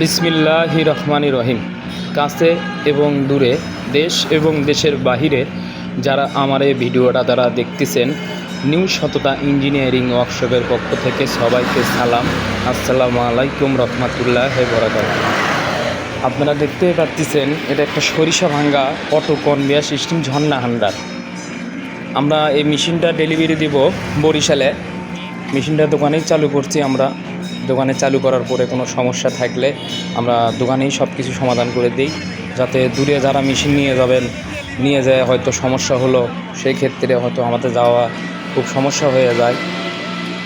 বিসমিল্লাহি রহমানি রহিম। কাছে এবং দূরে, দেশ এবং দেশের বাহিরে যারা আমার এই ভিডিওটা তারা দেখতেছেন, নিউ সততা ইঞ্জিনিয়ারিং ওয়ার্কশপের পক্ষ থেকে সবাইকে সালাম। আসসালামু আলাইকুম রহমতুল্লাহ বরাকাত আপনারা দেখতে পাচ্ছেন এটা একটা সরিষা ভাঙ্গা অটো কনভেয়ার সিস্টেম ঝর্ণা হান্ডার আমরা এই মেশিনটা ডেলিভারি দিব বরিশালে। মেশিনটা দোকানেই চালু করছি আমরা। দোকানে চালু করার পরে কোনো সমস্যা থাকলে আমরা দোকানেই সব কিছু সমাধান করে দিই। যাতে দূরে যারা মেশিন নিয়ে যাবেন, নিয়ে যায় হয়তো সমস্যা হলো সেই ক্ষেত্রে হয়তো আমাদের যাওয়া খুব সমস্যা হয়ে যায়।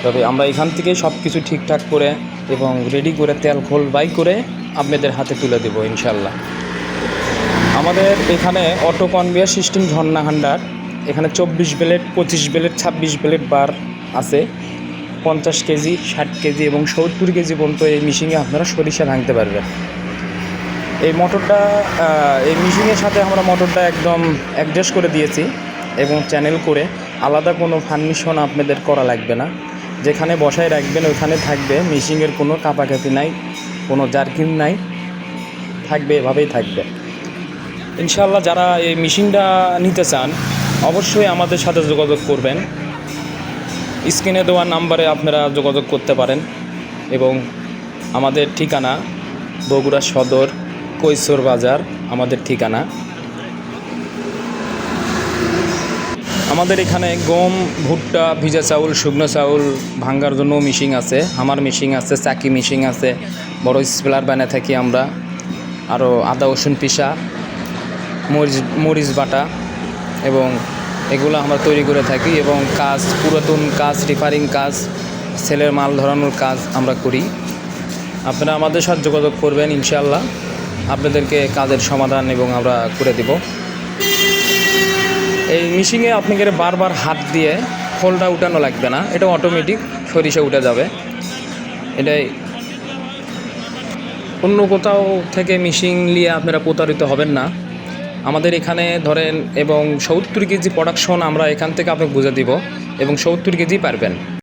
তবে আমরা এখান থেকেই সব কিছু ঠিকঠাক করে এবং রেডি করে তেল খোল বাই করে আপনাদের হাতে তুলে দেবো ইনশাল্লাহ আমাদের এখানে অটো কনভেয়ার সিস্টেম ঝর্ণা হান্ডার এখানে চব্বিশ বেলেট পঁচিশ বেলেট ছাব্বিশ বেলেট বার আছে। পঞ্চাশ কেজি, ষাট কেজি এবং সত্তর কেজি পর্যন্ত এই মিশিংয়ে আপনারা সরিষা ভাঙতে পারবেন। এই মোটরটা এই মিশিংয়ের সাথে আমরা মোটরটা একদম অ্যাডজাস্ট করে দিয়েছি এবং চ্যানেল করে আলাদা কোনো ফার্নিশন আপনাদের করা লাগবে না। যেখানে বসায় রাখবেন ওইখানে থাকবে। মিশিংয়ের কোনো কাপাকাপি নাই, কোনো জার্কিন নাই, থাকবে, এভাবেই থাকবে। ইনশাল্লাহ যারা এই মেশিনটা নিতে চান, অবশ্যই আমাদের সাথে যোগাযোগ করবেন। স্ক্রিনে দেওয়া নাম্বারে আপনারা যোগাযোগ করতে পারেন এবং আমাদের ঠিকানা বগুড়া সদর কৈশোর বাজার আমাদের ঠিকানা। আমাদের এখানে গম, ভুট্টা, ভিজা চাউল, শুকনো চাউল ভাঙ্গার জন্য মিশিং আছে। আমার মিশিং আছে, চাকি মিশিং আছে। বড় স্পেলার বানিয়ে থাকি আমরা। আরও আদা, রসুন, পিসা, মরিচ মরিচ বাটা এবং এগুলো আমরা তৈরি করে থাকি এবং কাজ, পুরাতন কাজ রিফারিং কাজ, সেলের মাল ধরানোর কাজ আমরা করি। আপনারা আমাদের সাথে যোগাযোগ করবেন ইনশাল্লাহ আপনাদেরকে কাজের সমাধান এবং আমরা করে দেব। এই মিশিংয়ে আপনাকে বারবার হাত দিয়ে খোলটা উঠানো লাগবে না। এটা অটোমেটিক সরিষা উঠে যাবে। এটাই। অন্য কোথাও থেকে মিশিং নিয়ে আপনারা প্রতারিত হবেন না। আমাদের এখানে ধরেন এবং সত্তর কেজি প্রোডাকশন আমরা এখান থেকে আপনাকে বুঝে দিব এবং সত্তর কেজি পারবেন।